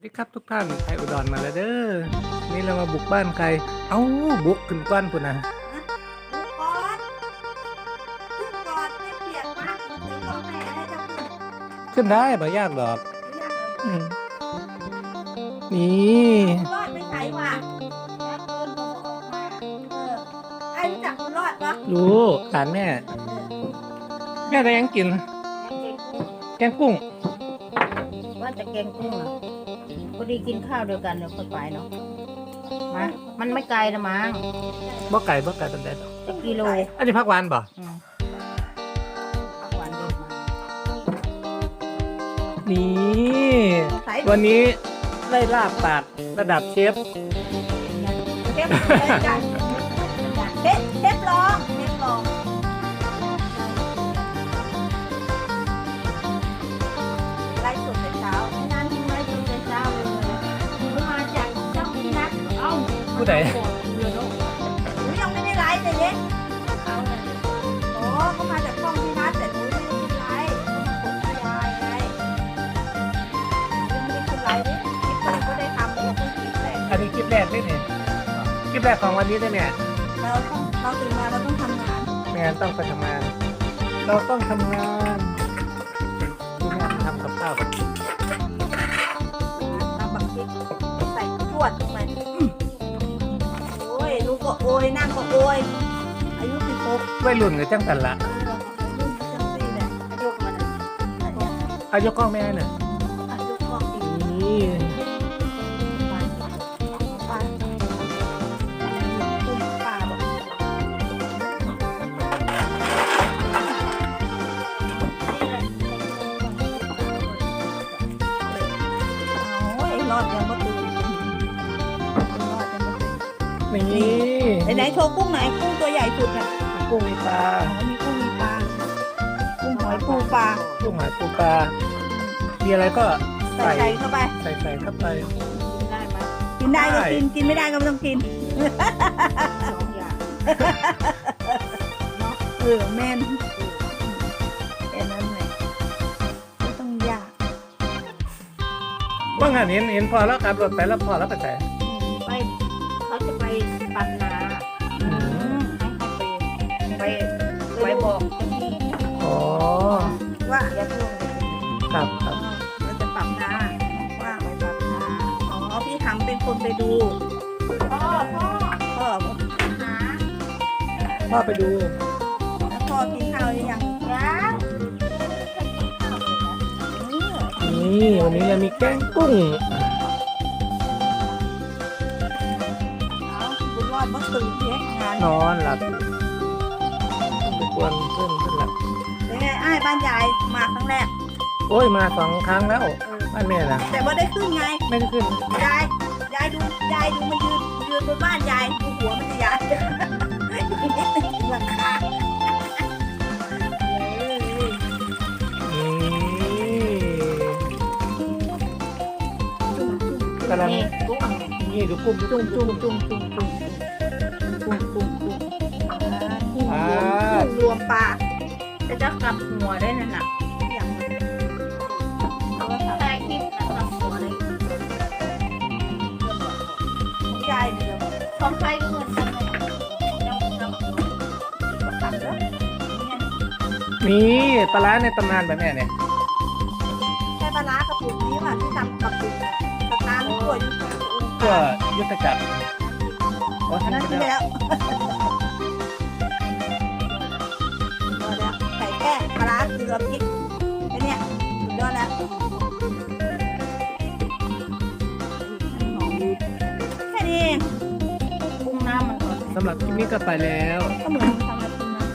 สวัสดีครับทุกท่านไทยอุดรมาแล้วเด้อ นี่เรามาบุกบ้านใคร เอ้าบุกขึ้นก้อนพุ่นนะลูกกอดลูกกอดไม่เปียกมากซื้อกาแฟให้เจ้าคุณขึ้นได้บ่ยากดอกอยากอืมนี่รอดไม่ใช่ว่ะแม่เกินผมออกมาเออไอ้รู้จักคุณรอดปะรู้หลานแม่ แม่ได้ยังกิน แกงกุ้งว่าจะแกงกุ้งอะ พอดีกินข้าวเดียวกันเดี๋ยวค่อยไปเนาะมามันไม่ไกลนะมั้งบ่ไก่บ่ไก่ตันใดดอกจะกิโลอันนี้พักหวานบ่อืมผักหวานเดินมานี่ใส่วันนี้ได้ลาบปากระดับเชฟ เทปเลยจ้ะเทปเทปลอง อ้าผู้ใดเรือรบหนูยังไม่ได้ไลฟ์เลยเนี่ยเขาเลยโอ้เขามาจากกล้องพี่นัทแต่หนูไม่ได้ไลฟ์ผมไม่ยายไงยังไม่ได้ขึ้นไลฟ์เนี่ยคลิปนี้ก็ได้ทำเนี่ยเพิ่งคลิปแรกอันนี้คลิปแรกได้เนี่ยคลิปแรกของวันนี้ได้เนี่ยเราต้องเราตื่นมาเราต้องทำงานไม่งั้นต้องไปทำงาน เราต้องทำงานดูแม่ทำกับข้าวก่อนทำบักพริกใส่ขวดลงไป ยนั่งก็โอยอายุสิบหกวัยรุ่นกับจังกันละรุ่นจังสี่เนี่ยยกมานะอันเนี้ยอายุกล้องแม่น่ะอายุก็ดีนี่ นนี่ไหนไหนโชว์กุ้งไหนกุ้งตัวใหญ่สุดอะกุ้งมีปลาอ๋อมีกุ้งมีปลากุ้งหอยปูปลากุ้งหอยปูปลามีอะไรก็ใส่ใส่ใส่เข้าไป ใส่ใส่เข้าไปได้ไหมกินได้ก็ได้กินกินไม่ได้ก็ไม่ต้องกินสองอย่างเออแม่นแค่นั้นเลยไม่ต้องยากว่างานเห็นเห็นพอแล้วขับรถไปแล้วพอแล้วไปใส่ ไปไปไปบอกเจ้าที่อ๋อว่าอย่าเพิ่งครับครับเราจะปรับนาว่าไปปันนาอ๋อพี่ทำเป็นคนไปดูพ่อพ่อพ่อบอกหาพ่อไปดูแล้วพ่อกินข้าวหรือยังจ้าอืมนี่วันนี้เรามีแกงกุ้งเอาบุญรอดก็ตื่นเที่ยงงานนอนหลับ ไปกวนเพื่อนเพื่อนหลับเป็นไงไอ้ายบ้านยายมาครั้งแรก โอ้ยมาสองครั้งแล้วบ้านแม่นะแต่ว่าได้ขึ้นไง ไม่ได้ขึ้นยาย ยายดู ยายดูมันยืน ยืนบนบ้านยายดูหัวมันจะยายหลังคาเอ้ยนี่กำลังนี่กุ้งนี่ดูกุ้งจุ้งจุ้งจุ้งจุ้งจุ้ง ปลาจะจะกลับหัวได้นั่นน่ะอย่างใช่คลิปนะกลับหัวเลยของยายเดียวของใครก็เหมือนกันเลยตัดแล้วนี่ปลาร้าในตำนานแบบแม่เนี่ยแค่ปลาร้ากระปุกนี้ค่ะที่ทำกับปุกกระทานกล้วยยุทธเพื่อยุทธจักรโอ้อันนั้นไปแล้ว กลือพริกไอ้เนี่ยสุดยอดแล้วแค่นี้เองกุ้งน้ำมันก่อนสำหรับคลิปนี้ก็ไปแล้ว ก็เหมือนทำ